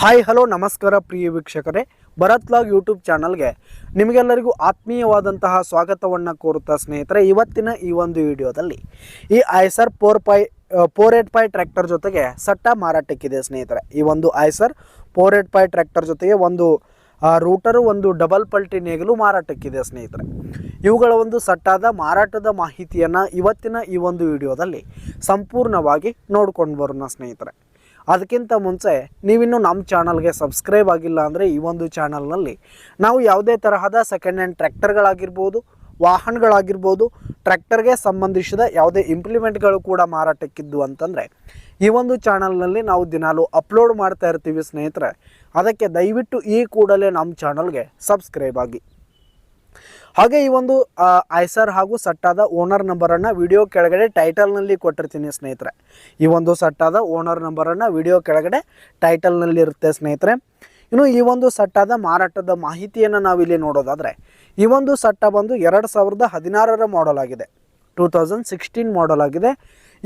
Hi hello ನಮಸ್ಕಾರ ಪ್ರಿಯ ವೀಕ್ಷಕರೇ. Bharat log YouTube ಚಾನಲ್ಗೆ ನಿಮಗೆಲ್ಲರಿಗೂ ಆತ್ಮೀಯವಾದಂತಹ ಸ್ವಾಗತವನ್ನು ಕೋರುತ್ತಾ ಸ್ನೇಹಿತರೆ, ಇವತ್ತಿನ ಈ ಒಂದು ವಿಡಿಯೋದಲ್ಲಿ ಈ Eicher four pi four eight five tractor ಜೊತೆಗೆ ಸಟ್ಟ ಮಾರಾಟಕ್ಕಿದೆ ಸ್ನೇಹಿತರೆ. ಈ ಒಂದು Eicher four eight five tractor ಜೊತೆಗೆ ಒಂದು ರೂಟರು ಒಂದು ಡಬಲ್ ಪಲ್ಟಿ ನೇಗಲು ಮಾರಾಟಕ್ಕಿದೆ ಸ್ನೇಹಿತರೆ. ಇವುಗಳ ಒಂದು ಸಟ್ಟಾದ ಮಾರಾಟದ ಮಾಹಿತಿಯನ್ನು ಇವತ್ತಿನ ಈ ಒಂದು ವಿಡಿಯೋದಲ್ಲಿ ಸಂಪೂರ್ಣವಾಗಿ ನೋಡ್ಕೊಂಡು ಬರೋಣ ಸ್ನೇಹಿತರೆ. ಅದಕ್ಕಿಂತ ಮುಂಚೆ ನೀವಿನ್ನೂ ನಮ್ಮ ಚಾನಲ್ಗೆ ಸಬ್ಸ್ಕ್ರೈಬ್ ಆಗಿಲ್ಲ ಅಂದರೆ ಈ ಒಂದು ಚಾನಲ್ನಲ್ಲಿ ನಾವು ಯಾವುದೇ ತರಹದ ಸೆಕೆಂಡ್ ಹ್ಯಾಂಡ್ ಟ್ರ್ಯಾಕ್ಟರ್ಗಳಾಗಿರ್ಬೋದು, ವಾಹನಗಳಾಗಿರ್ಬೋದು, ಟ್ರ್ಯಾಕ್ಟರ್ಗೆ ಸಂಬಂಧಿಸಿದ ಯಾವುದೇ ಇಂಪ್ಲಿಮೆಂಟ್ಗಳು ಕೂಡ ಮಾರಾಟಕ್ಕಿದ್ದು ಅಂತಂದರೆ ಈ ಒಂದು ಚಾನಲ್ನಲ್ಲಿ ನಾವು ದಿನಾಲು ಅಪ್ಲೋಡ್ ಮಾಡ್ತಾ ಇರ್ತೀವಿ ಸ್ನೇಹಿತರೆ. ಅದಕ್ಕೆ ದಯವಿಟ್ಟು ಈ ಕೂಡಲೇ ನಮ್ಮ ಚಾನಲ್ಗೆ ಸಬ್ಸ್ಕ್ರೈಬ್ ಆಗಿ. ಹಾಗೆ ಈ ಒಂದು ಐಸರ್ ಹಾಗೂ ಸಟ್ಟಾದ ಓನರ್ ನಂಬರನ್ನು ವಿಡಿಯೋ ಕೆಳಗಡೆ ಟೈಟಲ್ನಲ್ಲಿ ಕೊಟ್ಟಿರ್ತೀನಿ ಸ್ನೇಹಿತರೆ. ಈ ಒಂದು ಸಟ್ಟಾದ ಓನರ್ ನಂಬರನ್ನು ವಿಡಿಯೋ ಕೆಳಗಡೆ ಟೈಟಲ್ನಲ್ಲಿ ಇರುತ್ತೆ ಸ್ನೇಹಿತರೆ. ಇನ್ನು ಈ ಒಂದು ಸಟ್ಟಾದ ಮಾರಾಟದ ಮಾಹಿತಿಯನ್ನು ನಾವಿಲ್ಲಿ ನೋಡೋದಾದರೆ, ಈ ಒಂದು ಸಟ್ಟ ಬಂದು ಎರಡು ಸಾವಿರದ ಹದಿನಾರರ ಮಾಡೆಲ್ ಆಗಿದೆ. ಟೂ ತೌಸಂಡ್ ಸಿಕ್ಸ್ಟೀನ್ ಮಾಡೆಲ್ ಆಗಿದೆ.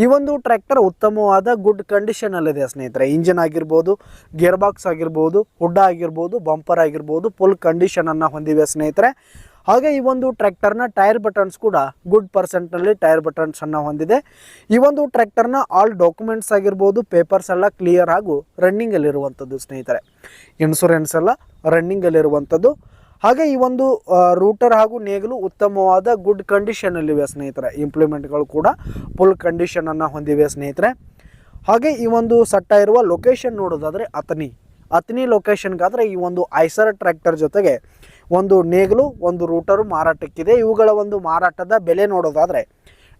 ಈ ಒಂದು ಟ್ರ್ಯಾಕ್ಟರ್ ಉತ್ತಮವಾದ ಗುಡ್ ಕಂಡೀಷನಲ್ಲಿದೆ ಸ್ನೇಹಿತರೆ. ಇಂಜಿನ್ ಆಗಿರ್ಬೋದು ಗೇರ್ ಬಾಕ್ಸ್ ಆಗಿರ್ಬೋದು ಹುಡ್ಡ ಆಗಿರ್ಬೋದು, ಬಂಪರ್ ಆಗಿರ್ಬೋದು, ಫುಲ್ ಕಂಡೀಷನನ್ನು ಹೊಂದಿವೆ ಸ್ನೇಹಿತರೆ. ಹಾಗೆ ಈ ಒಂದು ಟ್ರ್ಯಾಕ್ಟರ್ನ ಟೈರ್ ಬಟನ್ಸ್ ಕೂಡ ಗುಡ್ ಪರ್ಸೆಂಟ್ನಲ್ಲಿ ಟೈರ್ ಬಟನ್ಸನ್ನು ಹೊಂದಿದೆ. ಈ ಒಂದು ಟ್ರ್ಯಾಕ್ಟರ್ನ ಆಲ್ ಡಾಕ್ಯುಮೆಂಟ್ಸ್ ಆಗಿರ್ಬೋದು ಪೇಪರ್ಸ್ ಎಲ್ಲ ಕ್ಲಿಯರ್ ಹಾಗೂ ರನ್ನಿಂಗಲ್ಲಿರುವಂಥದ್ದು ಸ್ನೇಹಿತರೆ. ಇನ್ಶೂರೆನ್ಸ್ ಎಲ್ಲ ರನ್ನಿಂಗಲ್ಲಿರುವಂಥದ್ದು ಹಾಗೆ ಈ ಒಂದು ರೂಟರ್ ಹಾಗೂ ನೇಗಲು ಉತ್ತಮವಾದ ಗುಡ್ ಕಂಡೀಷನಲ್ಲಿವೆ ಸ್ನೇಹಿತರೆ. ಇಂಪ್ಲಿಮೆಂಟ್ಗಳು ಕೂಡ ಫುಲ್ ಕಂಡೀಷನನ್ನು ಹೊಂದಿವೆ ಸ್ನೇಹಿತರೆ. ಹಾಗೆ ಈ ಒಂದು ಸಟ್ಟ ಇರುವ ಲೊಕೇಶನ್ ನೋಡೋದಾದರೆ ಅತನಿ. ಅತನಿ ಲೊಕೇಶನ್ಗಾದರೆ ಈ ಒಂದು ಐಸರ್ ಟ್ರ್ಯಾಕ್ಟರ್ ಜೊತೆಗೆ ಒಂದು ನೇಗಲು, ಒಂದು ರೂಟರು ಮಾರಾಟಕ್ಕಿದೆ. ಇವುಗಳ ಒಂದು ಮಾರಾಟದ ಬೆಲೆ ನೋಡೋದಾದರೆ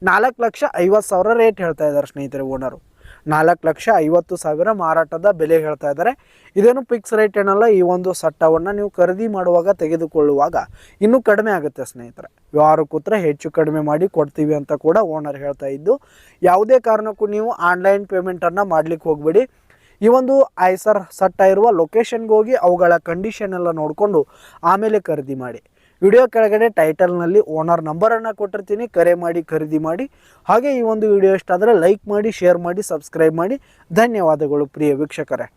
ನಾಲ್ಕು ಲಕ್ಷ ಐವತ್ತು ಸಾವಿರ ರೇಟ್ ಹೇಳ್ತಾ ಇದ್ದಾರೆ ಸ್ನೇಹಿತರೆ ಓನರು. ನಾಲ್ಕು ಲಕ್ಷ ಐವತ್ತು ಸಾವಿರ ಮಾರಾಟದ ಬೆಲೆ ಹೇಳ್ತಾ ಇದ್ದಾರೆ. ಇದೇನು ಫಿಕ್ಸ್ ರೇಟ್ ಏನಲ್ಲ, ಈ ಒಂದು ಸಟ್ಟವನ್ನು ನೀವು ಖರೀದಿ ಮಾಡುವಾಗ ತೆಗೆದುಕೊಳ್ಳುವಾಗ ಇನ್ನೂ ಕಡಿಮೆ ಆಗುತ್ತೆ ಸ್ನೇಹಿತರೆ. ವ್ಯವಹಾರ ಕೂತ್ರೆ ಹೆಚ್ಚು ಕಡಿಮೆ ಮಾಡಿ ಕೊಡ್ತೀವಿ ಅಂತ ಕೂಡ ಓನರ್ ಹೇಳ್ತಾ ಇದ್ದು, ಯಾವುದೇ ಕಾರಣಕ್ಕೂ ನೀವು ಆನ್ಲೈನ್ ಪೇಮೆಂಟನ್ನು ಮಾಡಲಿಕ್ಕೆ ಹೋಗಬೇಡಿ. ಈ ಒಂದು ಐಸರ್ ಸಟ್ಟ ಇರುವ ಲೊಕೇಶನ್ಗೆ ಹೋಗಿ ಅವುಗಳ ಕಂಡೀಷನ್ ಎಲ್ಲ ನೋಡಿಕೊಂಡು ಆಮೇಲೆ ಖರೀದಿ ಮಾಡಿ. ವಿಡಿಯೋ ಕೆಳಗಡೆ ಟೈಟಲ್ನಲ್ಲಿ ಓನರ್ ನಂಬರನ್ನು ಕೊಟ್ಟಿರ್ತೀನಿ, ಕರೆ ಮಾಡಿ, ಖರೀದಿ ಮಾಡಿ. ಹಾಗೆ ಈ ಒಂದು ವಿಡಿಯೋ ಇಷ್ಟ ಆದರೆ ಲೈಕ್ ಮಾಡಿ ಶೇರ್ ಮಾಡಿ ಸಬ್ಸ್ಕ್ರೈಬ್ ಮಾಡಿ. ಧನ್ಯವಾದಗಳು ಪ್ರಿಯ ವೀಕ್ಷಕರೇ.